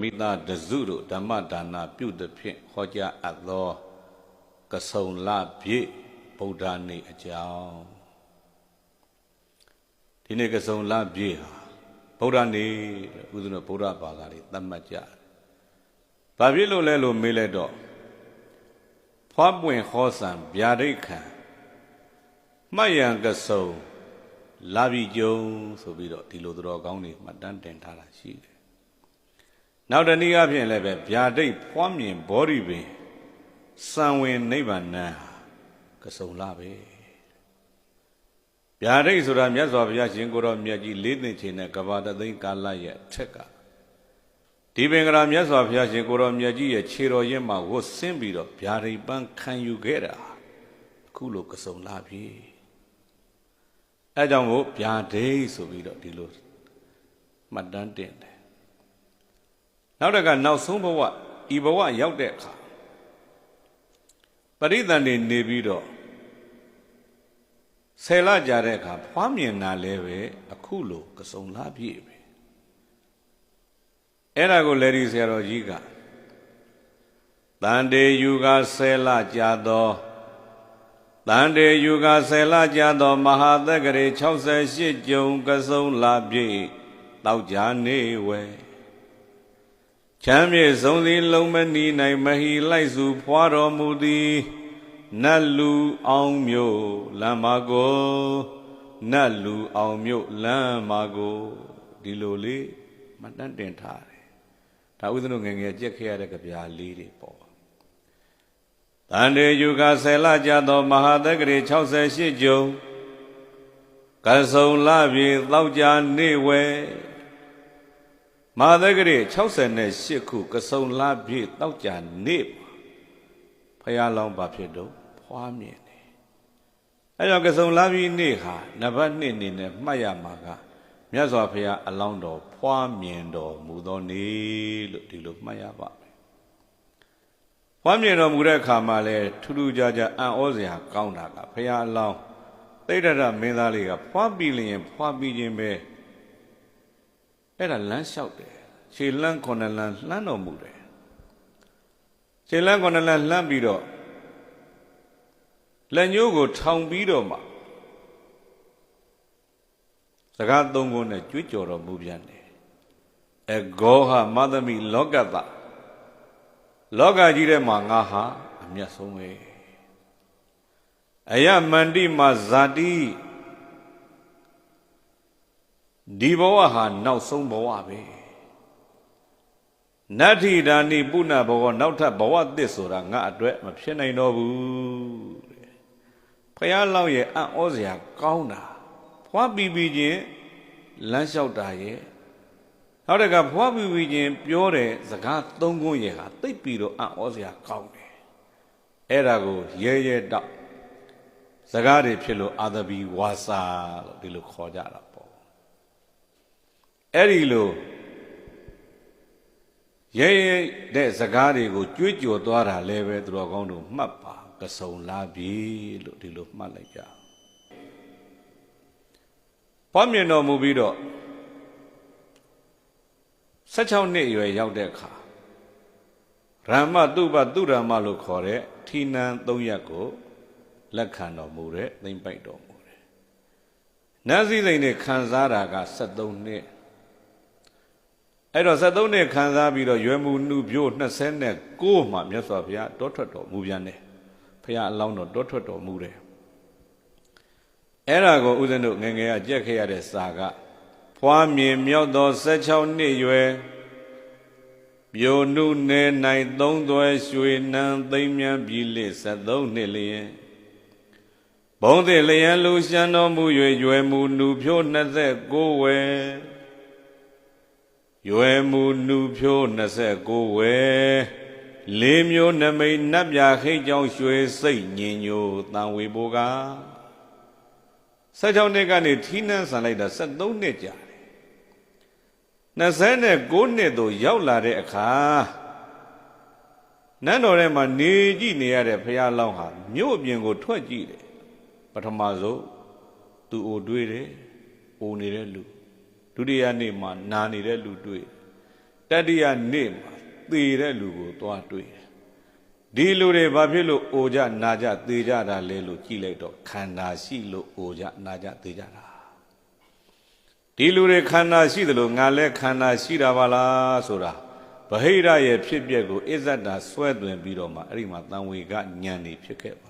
မိသားတစုတို့ဓမ္မဒါနပြုသဖြင့်ဟောကြားအပ်သောကဆုံလပြည့်ဗုဒ္ဓနေ့အကြောင်းဒီနေ့ကဆုံလပြည့်ဟာဗုဒ္ဓနေ့ဥဒ္ဓနောဗုဒ္ဓဘာသာတွေသတ်မှတ်ကြတယ်။ဘာဖြစ်လို့လဲလို့မေးလိုက်တော့ဖွားပွင့်ဟောစံဗျာဒိတ်ခံမှတ်ရန်ကဆုံလာပြီကျုံဆိုပြီးတော့ဒီလိုသတော်ကောင်းတွေမှတ်တမ်းတင်ထားတာရှိတယ် နောက်တနည်းအားဖြင့်လည်းပဲဗျာဒိတ်ဖွားမြင်ဘောဓိပင်စံဝင်နိဗ္ဗာန်ကစုံလာပဲဗျာဒိတ်ဆိုတာမြတ်စွာဘုရားရှင်ကိုရောမြတ်ကြီးလေးသိချင်းနဲ့ကဘာတသိန်းကာလရဲ့အထက်ကဒီပင်ကရာမြတ်စွာဘုရားရှင်ကိုရောမြတ်ကြီးရဲ့ခြေတော်ရင်းမှာဝတ်ဆင်းပြီးတော့ဗျာဒိတ်ပန်းခံယူခဲ့တာအခုလိုကစုံလာပြီအဲကြောင့်မို့ဗျာဒိတ်ဆိုပြီးတော့ဒီလိုမှတ်တမ်းတင်တယ် နောက်တကနောက်ဆုံးဘဝဤဘဝရောက်တဲ့အခါပရိသန်တွေနေပြီးတော့ဆယ်လကြာတဲ့အခါဖွားမြင်တာလည်းပဲအခုလိုကစုံလာပြည့်ပဲအဲ့ဒါကိုလေဒီဆရာတော်ကြီးကတန်တေယူကဆယ်လကြာသောတန်တေယူကဆယ်လကြာသောမဟာသက္ကရေ68ကျုံကစုံလာပြည့်တောက်ကြနေဝဲ ချမ်းမြေဆုံးသည်လုံးမနီနိုင်မဟီလိုက်စုဖွာတော်မူသည်နတ်လူအောင်မြို့လမ်းမကိုနတ်လူအောင်မြို့လမ်းမကိုဒီလိုလေးမတန်းတင်ထားတယ်ဒါဥဒ္ဒနငယ်ငယ်ကြက်ခဲ့ရတဲ့ကြပြာလေးတွေပေါ့တန်တေယူကဆယ်လကြသောမဟာတက္ကရေ68ကျုံကဆုံလပြေတောက်ကြနေဝဲ မဟာသက္ကရေ68ခုကစုံလာပြည့်တောက်ကြနေ့ဖရာလောင်းပါဖြစ်တော့ဖွားမြင်တယ်အဲကြောင့်ကစုံလာပြည့်နေ့ဟာနံပါတ်1အနေနဲ့မှတ်ရမှာကမြတ်စွာဘုရားအလောင်းတော်ဖွားမြင်တော်မူသောနေ့လို့ဒီလိုမှတ်ရပါမယ်ဖွားမြင်တော်မူတဲ့အခါမှာလဲထူးထူးခြားခြားအံ့ဩစရာကောင်းတာကဘုရားအလောင်းသိတ္တရမင်းသားလေးကဖွားပြီးလျင်ဖွားပြီးခြင်းပဲ အဲ့ဒါလမ်းလျှောက်တယ်ခြေလန်းခုနှစ်လန်းလှမ်းတော်မူတယ်ခြေလန်းခုနှစ်လန်းလှမ်းပြီးတော့လက်ညှိုးကိုထောင်ပြီးတော့မှစကားသုံးခုနဲ့ကြွေးကြော်တော်မူပြန်တယ်အဂောဟမသမိလောကတလောကကြီးထဲမှာငါဟာအမျက်ဆုံးပဲအယမန္တိမဇာတိ ဒီဘဝဟာနောက်ဆုံးဘဝပဲနတ္ထိဒါနိပုဏ္ဏဘဝနောက်ထပ်ဘဝသစ်ဆိုတာငါအတွက်မဖြစ်နိုင်တော့ဘူးတဲ့ဖះလောင်းရဲ့အံ့ဩစရာကောင်းတာဖွားပြီးပြီးချင်းလမ်းလျှောက်တာရဲ့နောက်တကဖွားပြီးပြီးချင်းပြောတဲ့စကားသုံးခုရဲ့ဟာသိပ်ပြီးတော့အံ့ဩစရာကောင်းတယ်အဲ့ဒါကိုရဲရဲတော့စကားတွေဖြစ်လို့အာသဘီဝါစာလို့ဒီလိုခေါ်ကြတာပေါ့ အဲ့ဒီလိုရဲရဲတဲ့စကားတွေကိုကြွေးကြော်သွားတာလည်းပဲသူတော်ကောင်းတို့မှတ်ပါကစုံလာပြီလို့ဒီလိုမှတ်လိုက်ကြ။ပွားမြင်တော်မူပြီးတော့16နှစ်အရွယ်ရောက်တဲ့အခါရမ္မတုပတုရမလို့ခေါ်တဲ့ထီနန်၃ရက်ကိုလက်ခံတော်မူတဲ့သိမ့်ပိုက်တော်မူတယ်။နတ်စည်းစိမ်နဲ့ခံစားတာက73နှစ် အဲ့တော့73နှစ်ခံစားပြီးတော့ရွယ်မှုနှုပြို့29မှာမြတ်စွာဘုရားတောထွက်တော်မူပြန်တယ်ဘုရားအလောင်းတော်တောထွက်တော်မူတယ်အဲ့ဒါကိုဦးဇင်းတို့ငငယ်ကကြက်ခဲ့ရတဲ့စာကဖွားမြင်မြောက်သော16နှစ်ရွယ်ပြိုနှုနေနိုင်သုံးသွဲရွှေနံသိမ့်မြန်ပြီလ73နှစ်လျင်ဘုံသည်လျံလူရှမ်းတော်မူ၍ရွယ်မှုနှုဖြိုး29ဝယ် ရွယ်မူနုဖြိုး29ဝဲလေးမျိုးနမိတ်နတ်ပြခိတ်ကြောင့်ရွှေစိတ်ညင်ညိုတန်ဝေဘောက16နှစ်ကနေထီးနှန်းဆန်လိုက်တာ73နှစ်ကြာတယ်29နှစ်သို့ရောက်လာတဲ့အခါနန်းတော်ထဲမှာနေကြည့်နေရတဲ့ဘုရားလောင်းဟာမြို့အပြင်ကိုထွက်ကြည့်တယ်ပထမဆုံးသူ့အိုတွေးတယ်အိုနေတဲ့လူ ဒုတိယနေ့မှာနာနေတဲ့လူတွေ့တတိယနေ့မှာသေတဲ့လူကိုသွားတွေ့တယ်ဒီလူတွေဘာဖြစ်လို့အိုကြနာကြသေကြတာလဲလို့ကြည့်လိုက်တော့ခန္ဓာရှိလို့အိုကြနာကြသေကြတာဒီလူတွေခန္ဓာရှိတယ်လို့ငါလည်းခန္ဓာရှိတာပါလားဆိုတာဗဟိရရဲ့ဖြစ်ပျက်ကိုအစ္ဆဒာဆွဲသွင်းပြီးတော့မှအဲ့ဒီမှာတန်ဝေကဉာဏ်နေဖြစ်ခဲ့ပါတယ်